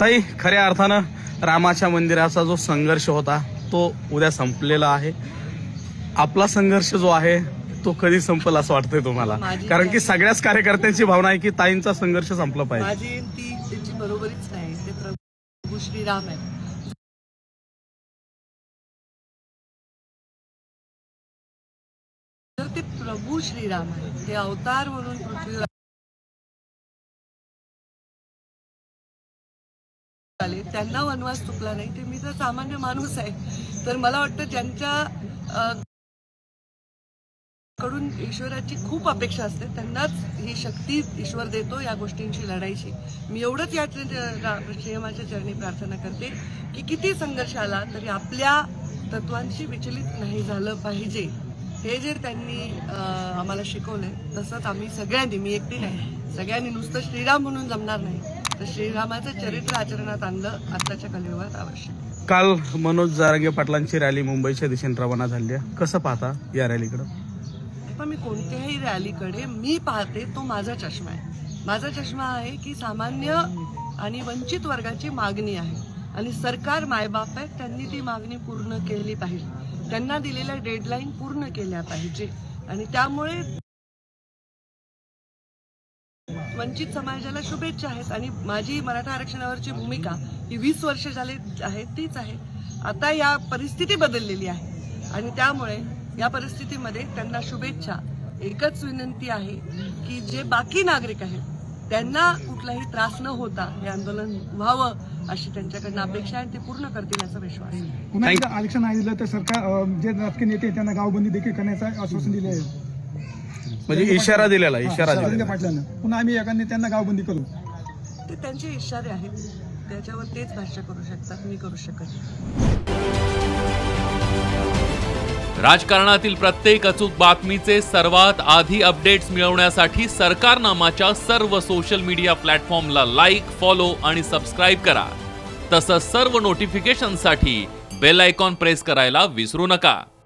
ताई खऱ्या अर्थानं रामाच्या मंदिराचा जो संघर्ष होता तो उद्या संपलेला आहे. आपला संघर्ष जो आहे तो कधी संपल असं वाटतंय तुम्हाला? कारण की सगळ्याच कार्यकर्त्यांची भावना आहे की ताईंचा संघर्ष संपला पाहिजे. माझी ती त्याची बरोबरीच नाही. ते प्रभू श्रीराम आहे तर ते प्रभू श्रीराम आहे ते अवतार म्हणून पृथ्वीवर आले. त्यांना वनवास चुकला नाही. ते मी तर सामान्य माणूस आहे. तर मला वाटतं ज्यांच्या कडून ईश्वराची खूप अपेक्षा असते त्यांनाच ही शक्ती ईश्वर देतो या गोष्टींशी लढायची मी एवढंच या श्रेयमाच्या चरणी प्रार्थना करते की किती संघर्ष आला तरी आपल्या तत्वांशी विचलित नाही झालं पाहिजे. हे जे त्यांनी आम्हाला शिकवलंय तसंच आम्ही सगळ्यांनी मी एकटी नाही सगळ्यांनी नुसतं श्रीराम म्हणून जमणार नाही. तर श्रीरामाचं चरित्र आचरणात आणलं आत्ताच्या कलियुगात आवश्यक. काल मनोज जारंगे पाटलांची रॅली मुंबईच्या दिशेने रवाना झाली आहे. कसं पाहता या रॅलीकडं? पण मी कोणत्याही रॅलीकडे मी पाहते तो माझा चष्मा आहे. माझा चष्मा आहे की सामान्य आणि वंचित वर्गाची मागणी आहे. आणि सरकार मायबाप आहे त्यांनी ती मागणी पूर्ण केली पाहिजे. त्यांना दिलेल्या डेडलाईन पूर्ण केल्या पाहिजे. आणि त्यामुळे वंचित समाजाला शुभेच्छा आहेत आणि माझी मराठा आरक्षणावरची भूमिका ही वीस वर्ष झाले आहे तीच आहे. आता या परिस्थिती बदललेली आहे आणि त्यामुळे या परिस्थितीमध्ये त्यांना शुभेच्छा. एकच विनंती आहे की जे बाकी नागरिक आहेत त्यांना कुठलाही त्रास न होता हे आंदोलन व्हावं अशी त्यांच्याकडनं अपेक्षा आहे आणि ते पूर्ण करतील याचा विश्वास आहे. आरक्षण नाही दिलं तर सरकार जे राजकीय नेते आहेत, त्यांना गावबंदी देखील करण्याचं आश्वासन दिले आहे. म्हणजे इशारा दिलेला इशारा दिलेला. पाटलांना पुन्हा आम्ही एका नेत्यांना गावबंदी करू. ते त्यांचे इशारे आहेत. त्याच्यावर तेच भाष्य करू शकतात मी करू शकत नाही. राजकारणातील प्रत्येक अचूक बातमीचे सर्वात आधी अपडेट्स मिळवण्यासाठी सरकारनामाच्या सर्व सोशल मीडिया प्लॅटफॉर्मला लाईक फॉलो आणि सबस्क्राईब करा. तसंच सर्व नोटिफिकेशनसाठी बेल आयकॉन प्रेस करायला विसरू नका.